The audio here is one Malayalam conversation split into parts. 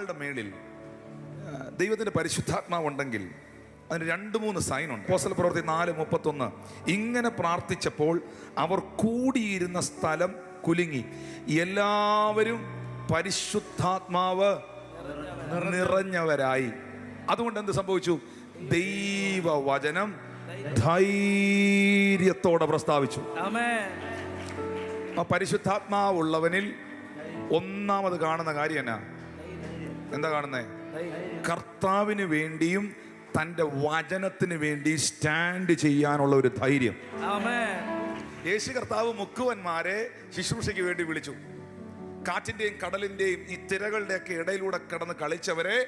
ഒരാളുടെ മേളിൽ ദൈവത്തിന്റെ ദൈവത്തിന്റെ പരിശുദ്ധാത്മാവ് ഉണ്ടെങ്കിൽ അതിന് രണ്ട് മൂന്ന് സൈൻ ഉണ്ട്. പോസൽ പ്രവൃത്തി നാല് മുപ്പത്തൊന്ന്. ഇങ്ങനെ പ്രാർത്ഥിച്ചപ്പോൾ അവർ കൂടിയിരുന്ന സ്ഥലം കുലുങ്ങി. എല്ലാവരും പരിശുദ്ധാത്മാവ് നിറഞ്ഞവരായി. അതുകൊണ്ട് എന്ത് സംഭവിച്ചു? ദൈവവചനം ധൈര്യത്തോടെ പ്രസ്താവിച്ചു. ആ പരിശുദ്ധാത്മാവുള്ളവനിൽ ഒന്നാമത് കാണുന്ന കാര്യം എന്നാ? എന്താ കാണുന്നേ? കർത്താവിന് വേണ്ടിയും തന്റെ വചനത്തിന് വേണ്ടി സ്റ്റാൻഡ് ചെയ്യാനുള്ള ഒരു ധൈര്യം. യേശു കർത്താവ് മുക്കുവന്മാരെ ശുശ്രൂഷയ്ക്ക് വേണ്ടി വിളിച്ചു. കാറ്റിന്റെയും കടലിന്റെയും ഈ തിരകളുടെയൊക്കെ ഇടയിലൂടെ കടന്ന് കളിച്ചവരെ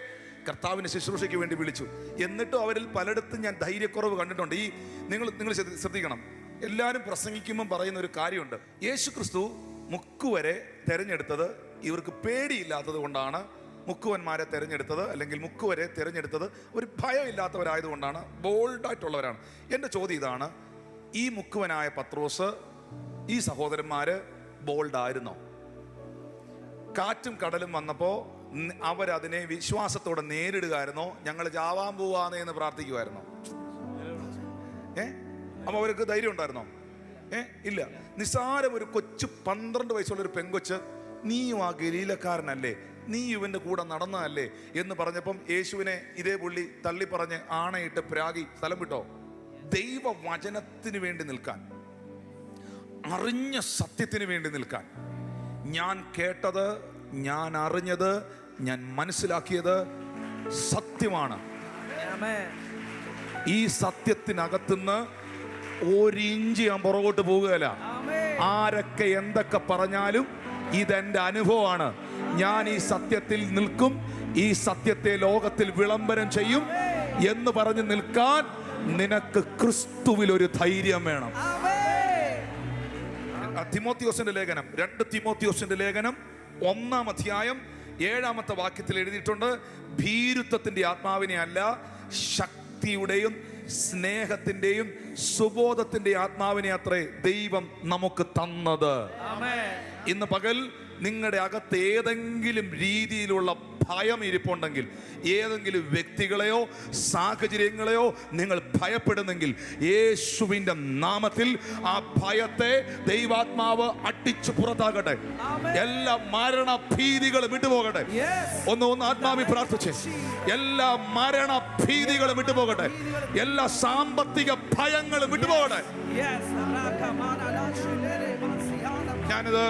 കർത്താവിന് ശുശ്രൂഷയ്ക്ക് വേണ്ടി വിളിച്ചു. എന്നിട്ടും അവരിൽ പലയിടത്തും ഞാൻ ധൈര്യക്കുറവ് കണ്ടിട്ടുണ്ട്. ഈ നിങ്ങൾ നിങ്ങൾ ശ്രദ്ധിക്കണം. എല്ലാവരും പ്രസംഗിക്കുമ്പം പറയുന്ന ഒരു കാര്യമുണ്ട്. യേശു ക്രിസ്തു മുക്കുവരെ തെരഞ്ഞെടുത്തത് ഇവർക്ക് പേടിയില്ലാത്തത് കൊണ്ടാണ്. മുക്കുവന്മാരെ തിരഞ്ഞെടുത്തത് അല്ലെങ്കിൽ മുക്കുവരെ തിരഞ്ഞെടുത്തത് ഒരു ഭയമില്ലാത്തവരായതുകൊണ്ടാണ് ബോൾഡായിട്ടുള്ളവരാണ്. എന്റെ ചോദ്യം ഇതാണ് ഈ മുക്കുവനായ പത്രോസ് ഈ സഹോദരന്മാർ ബോൾഡായിരുന്നോ? കാറ്റും കടലും വന്നപ്പോൾ അവരതിനെ വിശ്വാസത്തോടെ നേരിടുകയായിരുന്നോ? ഞങ്ങൾ ചാവാൻ പോവാന്നേ എന്ന് പ്രാർത്ഥിക്കുമായിരുന്നോ ഏ? അപ്പം അവർക്ക് ധൈര്യം ഉണ്ടായിരുന്നോ? ഏ? ഇല്ല. നിസ്സാരം ഒരു കൊച്ചു പന്ത്രണ്ട് വയസ്സുള്ള ഒരു പെങ്കൊച്ച് നീയും ആ ഗലീലക്കാരനല്ലേ? നീ ഇവന്റെ കൂടെ നടന്നതല്ലേ എന്ന് പറഞ്ഞപ്പം യേശുവിനെ ഇതേ പുള്ളി തള്ളി പറഞ്ഞ് ആണയിട്ട് പ്രാഗി സ്ഥലം വിട്ടോ. ദൈവവചനത്തിന് വേണ്ടി നിൽക്കാൻ. അറിഞ്ഞ സത്യത്തിന് വേണ്ടി നിൽക്കാൻ. ഞാൻ കേട്ടത് ഞാൻ അറിഞ്ഞത് ഞാൻ മനസ്സിലാക്കിയത് സത്യമാണ്. ഈ സത്യത്തിനകത്തുനിന്ന് ഒരിഞ്ച് ഞാൻ പുറകോട്ട് പോകുകയല്ല. Amen. ആരൊക്കെ എന്തൊക്കെ പറഞ്ഞാലും ഇതെന്റെ അനുഭവമാണ്. ഞാൻ ഈ സത്യത്തിൽ നിൽക്കും ഈ സത്യത്തെ ലോകത്തിൽ വിളംബരം ചെയ്യും എന്ന് പറഞ്ഞ് നിൽക്കാൻ നിനക്ക് ക്രിസ്തുവിൽ ഒരു ധൈര്യം വേണം. തിമോത്തിയോസിന്റെ ലേഖനം രണ്ട് തിമോത്തിയോസിന്റെ ലേഖനം ഒന്നാം അധ്യായം ഏഴാമത്തെ വാക്യത്തിൽ എഴുതിയിട്ടുണ്ട് ഭീരുത്വത്തിന്റെ ആത്മാവിനെ അല്ല ശക്തിയുടെയും സ്നേഹത്തിന്റെയും സുബോധത്തിന്റെ ആത്മാവിനെ അത്രേ ദൈവം നമുക്ക് തന്നത്. ഇന്ന് പകൽ നിങ്ങളുടെ അകത്ത് ഏതെങ്കിലും രീതിയിലുള്ള ഭയം ഇരിപ്പുണ്ടെങ്കിൽ ഏതെങ്കിലും വ്യക്തികളെയോ സാഹചര്യങ്ങളെയോ നിങ്ങൾ ഭയപ്പെടുന്നെങ്കിൽ യേശുവിന്റെ നാമത്തിൽ ആ ഭയത്തെ ദൈവാത്മാവ് അടിച്ചു പുറത്താകട്ടെ. എല്ലാ മരണഭീതികളും വിട്ടുപോകട്ടെ. ഒന്ന് ഒന്ന് ആത്മാവി പ്രാർത്ഥിച്ച്. എല്ലാ മരണഭീതികളും വിട്ടുപോകട്ടെ. എല്ലാ സാമ്പത്തിക ഭയങ്ങളും വിട്ടുപോകട്ടെ. ഞാനിത്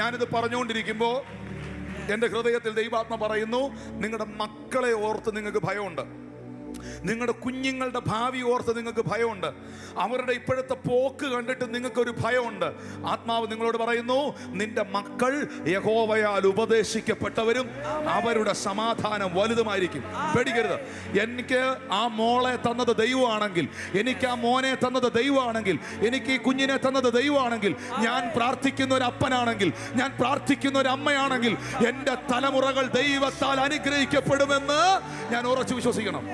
ഞാനിത് പറഞ്ഞുകൊണ്ടിരിക്കുമ്പോൾ എന്റെ ഹൃദയത്തിൽ ദൈവാത്മ പറയുന്നു നിങ്ങളുടെ മക്കളെ ഓർത്ത് നിങ്ങൾക്ക് ഭയമുണ്ട്. നിങ്ങളുടെ കുഞ്ഞുങ്ങളുടെ ഭാവി ഓർത്ത് നിങ്ങൾക്ക് ഭയമുണ്ട്. അവരുടെ ഇപ്പോഴത്തെ പോക്ക് കണ്ടിട്ട് നിങ്ങൾക്കൊരു ഭയമുണ്ട്. ആത്മാവ് നിങ്ങളോട് പറയുന്നു നിന്റെ മക്കൾ യഹോവയാൽ ഉപദേശിക്കപ്പെട്ടവരും അവരുടെ സമാധാനം വലുതുമായിരിക്കും. പേടിക്കരുത്. എനിക്ക് ആ മോളെ തന്നത് ദൈവമാണെങ്കിൽ എനിക്ക് ആ മോനെ തന്നത് ദൈവമാണെങ്കിൽ എനിക്ക് ഈ കുഞ്ഞിനെ തന്നത് ദൈവമാണെങ്കിൽ ഞാൻ പ്രാർത്ഥിക്കുന്ന ഒരു അപ്പനാണെങ്കിൽ ഞാൻ പ്രാർത്ഥിക്കുന്ന ഒരു അമ്മയാണെങ്കിൽ എന്റെ തലമുറകൾ ദൈവത്താൽ അനുഗ്രഹിക്കപ്പെടുമെന്ന് ഞാൻ ഉറച്ചു വിശ്വസിക്കണം.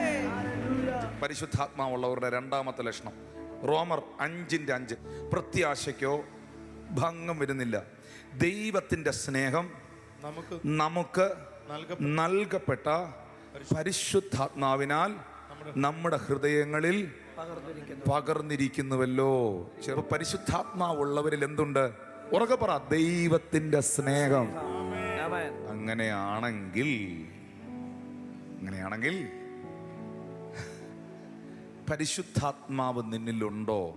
പരിശുദ്ധാത്മാവുള്ളവരുടെ രണ്ടാമത്തെ ലക്ഷണം. റോമർ അഞ്ചിന്റെ അഞ്ച്. പ്രത്യാശയ്ക്കോ ഭംഗം വരുന്നില്ല. ദൈവത്തിന്റെ സ്നേഹം നമുക്ക് നമുക്ക് നൽകപ്പെട്ട പരിശുദ്ധാത്മാവിനാൽ നമ്മുടെ ഹൃദയങ്ങളിൽ പകർന്നിരിക്കുന്നുവല്ലോ. ചെറു പരിശുദ്ധാത്മാവുള്ളവരിൽ എന്തുണ്ട്? ഉറക്കെ പറ ദൈവത്തിന്റെ സ്നേഹം. അങ്ങനെയാണെങ്കിൽ അങ്ങനെയാണെങ്കിൽ പരിശുദ്ധാത്മാവ് നിന്നിലുണ്ടോ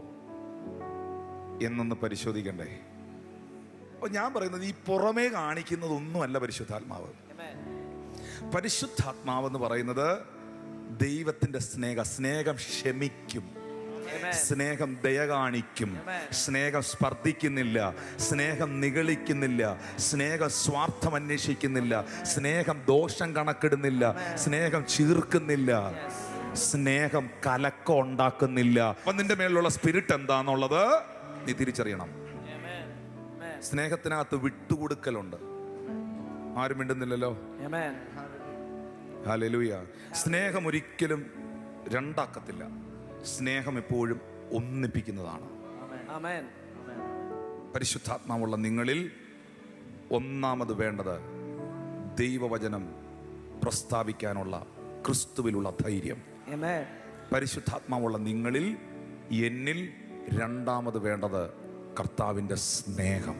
എന്നൊന്ന് പരിശോധിക്കണ്ടേ? അപ്പോൾ ഞാൻ പറയുന്നത് ഈ പുറമേ കാണിക്കുന്നതൊന്നുമല്ല പരിശുദ്ധാത്മാവ്. പരിശുദ്ധാത്മാവ് എന്ന് പറയുന്നത് ദൈവത്തിന്റെ സ്നേഹ സ്നേഹം ക്ഷമിക്കും. സ്നേഹം ദയ കാണിക്കും. സ്നേഹം സ്പർദ്ധിക്കുന്നില്ല. സ്നേഹം നിഗളിക്കുന്നില്ല. സ്നേഹം സ്വാർത്ഥം അന്വേഷിക്കുന്നില്ല സ്നേഹം ദോഷം കണക്കിടുന്നില്ല. സ്നേഹം ചീർക്കുന്നില്ല. സ്നേഹം കലക്കം ഉണ്ടാക്കുന്നില്ല. അപ്പൊ നിന്റെ മേലുള്ള സ്പിരിറ്റ് എന്താന്നുള്ളത് നീ തിരിച്ചറിയണം. സ്നേഹത്തിനകത്ത് വിട്ടുകൊടുക്കലുണ്ട്. ആരും മിണ്ടുന്നില്ലല്ലോ? ഹലലൂയ സ്നേഹം ഒരിക്കലും രണ്ടാക്കത്തില്ല. സ്നേഹം എപ്പോഴും ഒന്നിപ്പിക്കുന്നതാണ്. പരിശുദ്ധാത്മാവുള്ള നിങ്ങളിൽ ഒന്നാമത് വേണ്ടത് ദൈവവചനം പ്രസ്താവിക്കാനുള്ള ക്രിസ്തുവിലുള്ള ധൈര്യം. പരിശുദ്ധാത്മാവുള്ള നിങ്ങളിൽ എന്നിൽ രണ്ടാമത് വേണ്ടത് കർത്താവിന്റെ സ്നേഹം.